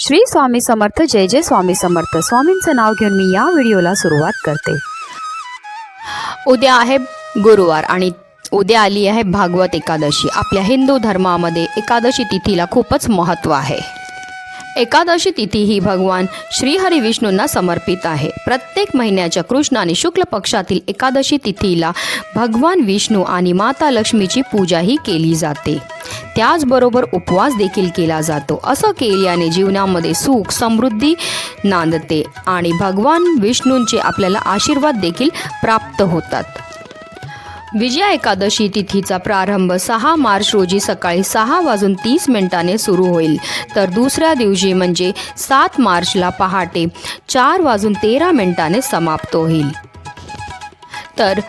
श्री स्वामी समर्थ जय जय स्वामी समर्थ. स्वामींचं नाव घेऊन मी या व्हिडिओला सुरुवात करते. उद्या आहे गुरुवार आणि उद्या आली आहे भागवत एकादशी. आपल्या हिंदू धर्मामध्ये एकादशी तिथीला खूपच महत्त्व आहे. एकादशी तिथी ही भगवान श्रीहरी विष्णूंना समर्पित आहे. प्रत्येक महिन्याच्या कृष्ण आणि शुक्ल पक्षातील एकादशी तिथीला भगवान विष्णू आणि माता लक्ष्मीची पूजाही केली जाते. त्याचबरोबर उपवास देखील केला जातो. असं केल्याने जीवनामध्ये सुख समृद्धी नांदते आणि भगवान विष्णूंचे आपल्याला आशीर्वाद देखील प्राप्त होतात. विजया एकादशी तिथीचा प्रारंभ सहा मार्च रोजी सकाळी सहा वाजून तीस मिनिटाने सुरू होईल. तर दुसऱ्या दिवशी म्हणजे सात मार्चला पहाटे चार वाजून तेरा मिनिटाने समाप्त होईल. तर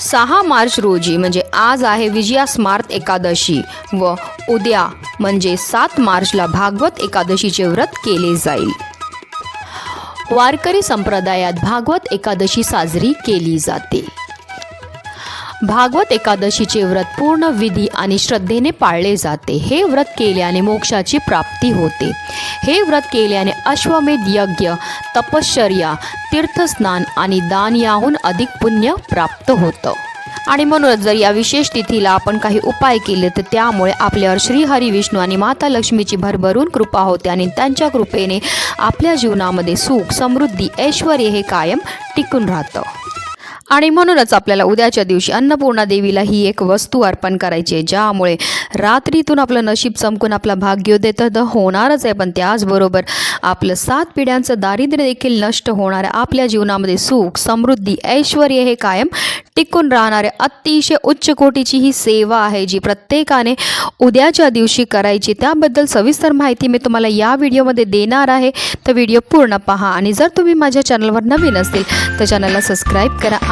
सहा मार्च रोजी म्हणजे आज आहे विजया स्मार्त एकादशी व उद्या म्हणजे सात मार्चला भागवत एकादशीचे व्रत केले जाईल. वारकरी संप्रदायात भागवत एकादशी साजरी केली जाते. भागवत एकादशीचे व्रत पूर्ण विधी आणि श्रद्धेने पाळले जाते. हे व्रत केल्याने मोक्षाची प्राप्ती होते. हे व्रत केल्याने अश्वमेध यज्ञ तपश्चर्या तीर्थस्नान आणि दान याहून अधिक पुण्य प्राप्त होतं. आणि म्हणूनच जर या विशेष तिथीला आपण काही उपाय केले तर त्यामुळे आपल्यावर श्रीहरी विष्णू आणि माता लक्ष्मीची भरभरून कृपा होते आणि त्यांच्या कृपेने आपल्या जीवनामध्ये सुख समृद्धी ऐश्वर हे कायम टिकून राहतं. आणि म्हणूनच आपल्याला उद्याच्या दिवशी अन्नपूर्णा देवीला ही एक वस्तू अर्पण करायची आहे ज्यामुळे रात्रीतून आपलं नशीब चमकून आपला भाग्योदय तर होणारच आहे. पण त्याचबरोबर आपलं सात पिढ्यांचं दारिद्र्य देखील नष्ट होणार आपल्या जीवनामध्ये सुख समृद्धी ऐश्वर हे कायम टिकून राहणारे अतिशय उच्च कोटीची ही सेवा आहे जी प्रत्येकाने उद्याच्या दिवशी करायची. त्याबद्दल सविस्तर माहिती मी तुम्हाला या व्हिडिओमध्ये देणार आहे. तर व्हिडिओ पूर्ण पहा. आणि जर तुम्ही माझ्या चॅनलवर नवीन असतील तर चॅनलला सबस्क्राईब करा.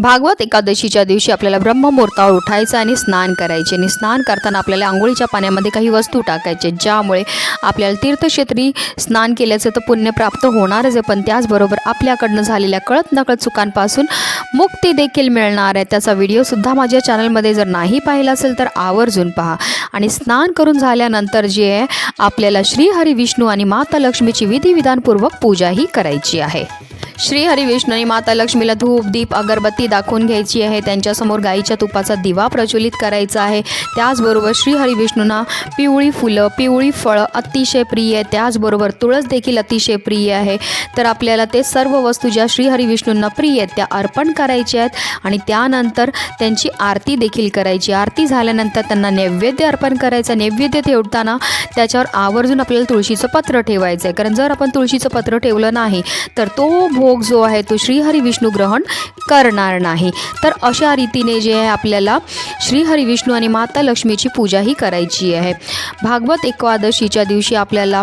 भागवत एकादशीच्या दिवशी आपल्याला ब्रह्ममुहूर्तावर उठायचं आणि स्नान करायचे. आणि स्नान करताना आपल्याला आंघोळीच्या पाण्यामध्ये काही वस्तू टाकायचे ज्यामुळे आपल्याला तीर्थक्षेत्री स्नान केल्याचं तर पुण्य प्राप्त होणारच आहे. पण त्याचबरोबर आपल्याकडनं झालेल्या कळत नकळत चुकांपासून मुक्ती देखील मिळणार आहे. त्याचा व्हिडिओसुद्धा माझ्या चॅनलमध्ये जर नाही पाहिला असेल तर आवर्जून पहा. आणि स्नान करून झाल्यानंतर जे आहे आपल्याला श्रीहरी विष्णू आणि माता लक्ष्मीची विधिविधानपूर्वक पूजाही करायची आहे. श्री हरी माता लक्ष्मीला धूप दीप अगरबत्ती दाखवून घ्यायची आहे. त्यांच्यासमोर गाईच्या तुपाचा दिवा प्रज्वलित करायचा आहे. त्याचबरोबर श्री हरी विष्णूंना पिवळी फुलं पिवळी फळं अतिशय प्रिय आहे. त्याचबरोबर तुळस देखील अतिशय प्रिय आहे. तर आपल्याला ते सर्व वस्तू ज्या श्री हरी विष्णूंना प्रिय आहेत त्या अर्पण करायच्या आहेत आणि त्यानंतर त्यांची आरती देखील करायची. आरती झाल्यानंतर त्यांना नैवेद्य अर्पण करायचं. नैवेद्य ठेवताना त्याच्यावर आवर्जून आपल्याला तुळशीचं पत्र ठेवायचं आहे कारण जर आपण तुळशीचं पत्र ठेवलं नाही तर तो भो भोग जो आहे तो श्रीहरी विष्णू ग्रहण करणार नाही. तर अशा रीतीने जे आहे आपल्याला श्रीहरी विष्णू आणि माता लक्ष्मीची पूजाही करायची आहे. भागवत एकादशीच्या दिवशी आपल्याला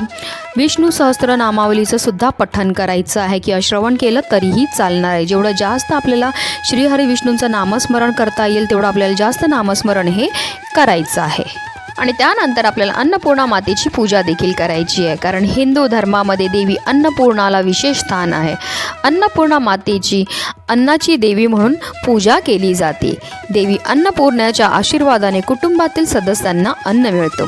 विष्णू सहस्त्रनामावलीचं सुद्धा पठण करायचं आहे किंवा श्रवण केलं तरीही चालणार आहे. जेवढं जास्त आपल्याला श्रीहरी विष्णूंचं नामस्मरण करता येईल तेवढं आपल्याला जास्त नामस्मरण हे करायचं आहे. आणि त्यानंतर आपल्याला अन्नपूर्णा मातेची पूजा देखील करायची आहे. कारण हिंदू धर्मामध्ये देवी अन्नपूर्णाला विशेष स्थान आहे. अन्नपूर्णा मातेची अन्नाची देवी म्हणून पूजा केली जाते. देवी अन्नपूर्णाच्या आशीर्वादाने कुटुंबातील सदस्यांना अन्न मिळतं.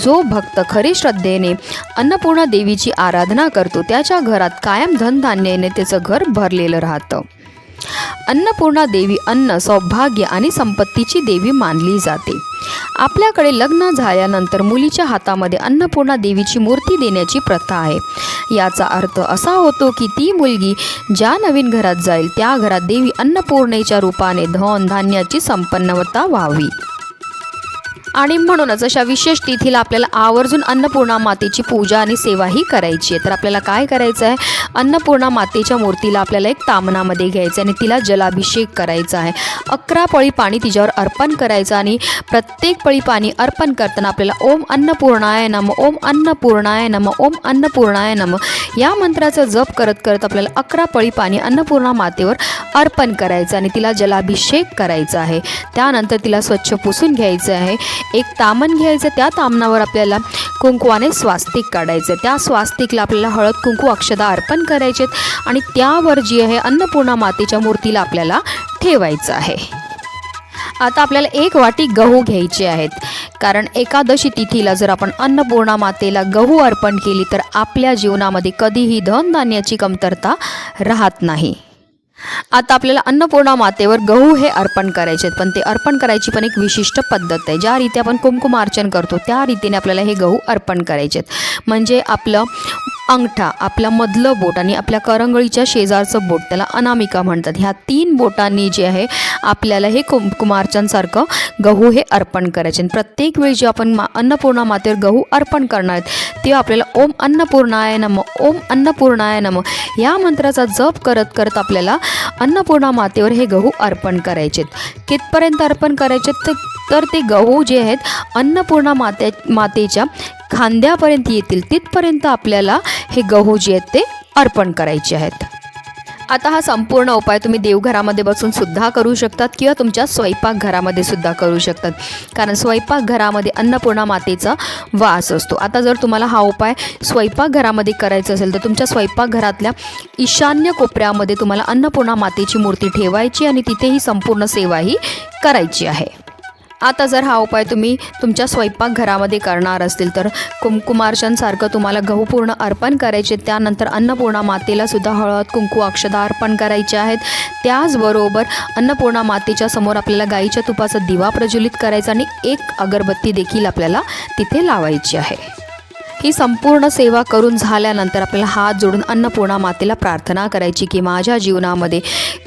जो भक्त खरी श्रद्धेने अन्नपूर्णा देवीची आराधना करतो त्याच्या घरात कायम धनधान्याने त्याचं घर भरलेलं राहतं. अन्नपूर्णा देवी अन्न सौभाग्य आणि संपत्तीची देवी मानली जाते. आपल्याकडे लग्न झाल्यानंतर मुलीच्या हातामध्ये अन्नपूर्णा देवीची मूर्ती देण्याची प्रथा आहे. याचा अर्थ असा होतो की ती मुलगी ज्या नवीन घरात जाईल त्या घरात देवी अन्नपूर्णेच्या रूपाने धन धान्याची संपन्नता व्हावी. आणि म्हणूनच अशा विशेष तिथीला आपल्याला आवर्जून अन्नपूर्णा मातेची पूजा आणि सेवाही करायची आहे. तर आपल्याला काय करायचं आहे? अन्नपूर्णा मातेच्या मूर्तीला आपल्याला एक तामनामध्ये घ्यायचं आहे आणि तिला जलाभिषेक करायचा आहे. अकरा पळी पाणी तिच्यावर अर्पण करायचं आणि प्रत्येक पळी पाणी अर्पण करताना आपल्याला ओम अन्नपूर्णाय नम ओम अन्नपूर्णाय नम ओम अन्नपूर्णाय नम या मंत्राचा जप करत करत आपल्याला अकरा पळी पाणी अन्नपूर्णा मातेवर अर्पण करायचं आणि तिला जलाभिषेक करायचा आहे. त्यानंतर तिला स्वच्छ पुसून घ्यायचं आहे. एक तामण घ्यायचं त्या तामणावर आपल्याला कुंकवाने स्वास्तिक काढायचं. त्या स्वास्तिकला आपल्याला हळद कुंकू अक्षदा अर्पण करायचेत आणि त्यावर जी आहे अन्नपूर्णा मातेच्या मूर्तीला आपल्याला ठेवायचं आहे. आता आपल्याला एक वाटी गहू घ्यायचे आहेत. कारण एकादशी तिथीला जर आपण अन्नपूर्णा मातेला गहू अर्पण केली तर आपल्या जीवनामध्ये कधीही धनधान्याची कमतरता राहत नाही. आता आपल्याला अन्नपूर्णा मातेवर गहू हे अर्पण करायचे आहेत. पण ते अर्पण करायची पण एक विशिष्ट पद्धत आहे. ज्या रीती आपण कुमकुमार्चन करतो त्या रीतीने आपल्याला हे गहू अर्पण करायचे आहेत. म्हणजे आपलं अंगठा आपलं मधलं बोट आणि आपल्या करंगळीच्या शेजारचं बोट त्याला अनामिका म्हणतात. ह्या तीन बोटांनी जे आहे आपल्याला हे कुंकुमार्चनसारखं गहू हे अर्पण करायचे. आणि प्रत्येक वेळी जे आपण मा अन्नपूर्णा मातेवर गहू अर्पण करणार आहेत ते आपल्याला ओम अन्नपूर्णाय नम ओम अन्नपूर्णाय नम या मंत्राचा जप करत करत आपल्याला अन्नपूर्णा मातेवर हे गहू अर्पण करायचे आहेत कितपर्यंत अर्पण करायचे तर तर ते गहू जे आहेत अन्नपूर्णा माते मातेच्या खांद्यापर्यंत येतील. तिथपर्यंत आपल्याला हे गहू जे आहेत ते अर्पण करायचे आहेत. आता हा संपूर्ण उपाय तुम्ही देवघरामध्ये बसून सुद्धा करू शकतात किंवा तुमच्या स्वयंपाकघरामध्ये सुद्धा करू शकतात. कारण स्वयंपाकघरामध्ये अन्नपूर्णा मातेचा वास असतो. आता जर तुम्हाला हा उपाय स्वयंपाकघरामध्ये करायचा असेल तर तुमच्या स्वयंपाकघरातल्या ईशान्य कोपऱ्यामध्ये तुम्हाला अन्नपूर्णा मातेची मूर्ती ठेवायची आणि तिथेही संपूर्ण सेवा ही करायची आहे. आता जर हा उपाय तुम्ही तुमच्या स्वयंपाकघरामध्ये करणार असतील तर कुंकुमार्चनसारखं तुम्हाला गहू पूर्ण अर्पण करायचे त्यानंतर अन्नपूर्णा मातेलासुद्धा हळद कुंकू अक्षदा अर्पण करायचे आहेत. त्याचबरोबर अन्नपूर्णा मातेच्या समोर आपल्याला गाईच्या तुपाचा दिवा प्रज्वलित करायचा आणि एक अगरबत्ती देखील आपल्याला तिथे लावायची आहे. ही संपूर्ण सेवा करून झाल्यानंतर आपल्याला हात जोडून अन्नपूर्णा मातेला प्रार्थना करायची की माझ्या जीवनामध्ये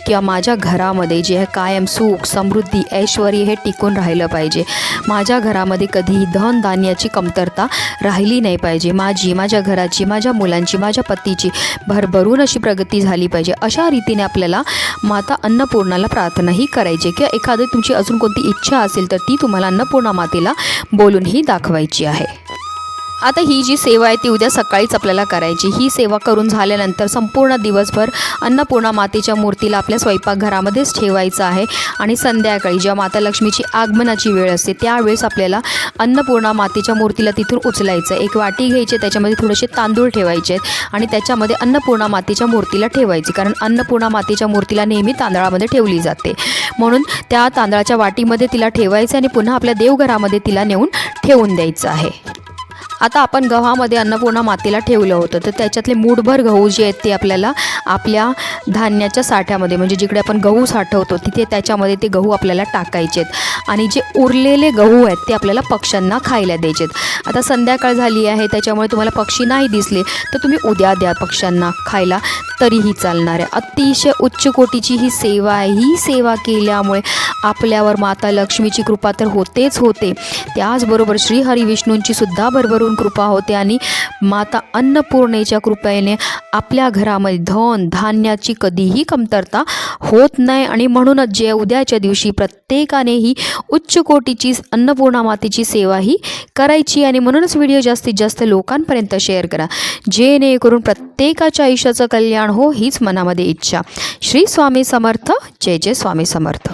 किंवा माझ्या घरामध्ये जे आहे कायम सुख समृद्धी ऐश्वर हे टिकून राहिलं पाहिजे. माझ्या घरामध्ये कधीही धनधान्याची कमतरता राहिली नाही पाहिजे. माझी माझ्या घराची माझ्या मुलांची माझ्या पतीची भरभरून अशी प्रगती झाली पाहिजे. अशा रीतीने आपल्याला माता अन्नपूर्णाला प्रार्थनाही करायची. किंवा एखादी तुमची अजून कोणती इच्छा असेल तर ती तुम्हाला अन्नपूर्णा मातेला बोलूनही दाखवायची आहे. आता ही जी सेवा आहे ती उद्या सकाळीच आपल्याला करायची. ही सेवा करून झाल्यानंतर संपूर्ण दिवसभर अन्नपूर्णा मातेच्या मूर्तीला आपल्या स्वयंपाकघरामध्येच ठेवायचं आहे. आणि संध्याकाळी जेव्हा माता लक्ष्मीची आगमनाची वेळ असते त्यावेळेस आपल्याला अन्नपूर्णा मातेच्या मूर्तीला तिथून उचलायचं. एक वाटी घ्यायची त्याच्यामध्ये थोडेसे तांदूळ ठेवायचे आहेत आणि त्याच्यामध्ये अन्नपूर्णा मातेच्या मूर्तीला ठेवायची. कारण अन्नपूर्णा मातेच्या मूर्तीला नेहमी तांदळामध्ये ठेवली जाते. म्हणून त्या तांदळाच्या वाटीमध्ये तिला ठेवायचं आणि पुन्हा आपल्या देवघरामध्ये तिला नेऊन ठेवून द्यायचं आहे. आता आपण गव्हामध्ये अन्नपूर्णा मातेला ठेवलं होतं. तर त्याच्यातले मूठभर गहू जे आहेत ते आपल्याला आपल्या धान्याच्या साठ्यामध्ये म्हणजे जिकडे आपण गहू साठवतो तिथे त्याच्यामध्ये ते गहू आपल्याला टाकायचे आहेत. आणि जे उरलेले गहू आहेत ते आपल्याला पक्ष्यांना खायला द्यायचे आहेत. आता संध्याकाळ झाली आहे त्याच्यामुळे तुम्हाला पक्षी नाही दिसले तर तुम्ही उद्या द्या पक्ष्यांना खायला. तरीही चालणार आहे. अतिशय उच्च कोटीची ही सेवा आहे. ही सेवा केल्यामुळे आपल्यावर माता लक्ष्मीची कृपा तर होतेच होते. त्याचबरोबर श्री हरिविष्णूंची सुद्धा भरभरून कृपा होते आणि माता अन्नपूर्णेच्या कृपेने आपल्या घरामध्ये धन धान्याची कधीही कमतरता होत नाही आणि म्हणूनच जे उद्याच्या दिवशी प्रत्येकाने ही उच्च कोटीची अन्नपूर्णा मातेची सेवा ही करायची आणि म्हणूनच व्हिडिओ जास्तीत जास्त लोकांपर्यंत शेअर करा. जेणेकरून प्रत्येकाच्या आयुष्याचं कल्याण हो हीच मनामध्ये इच्छा. श्री स्वामी समर्थ. जय जय स्वामी समर्थ.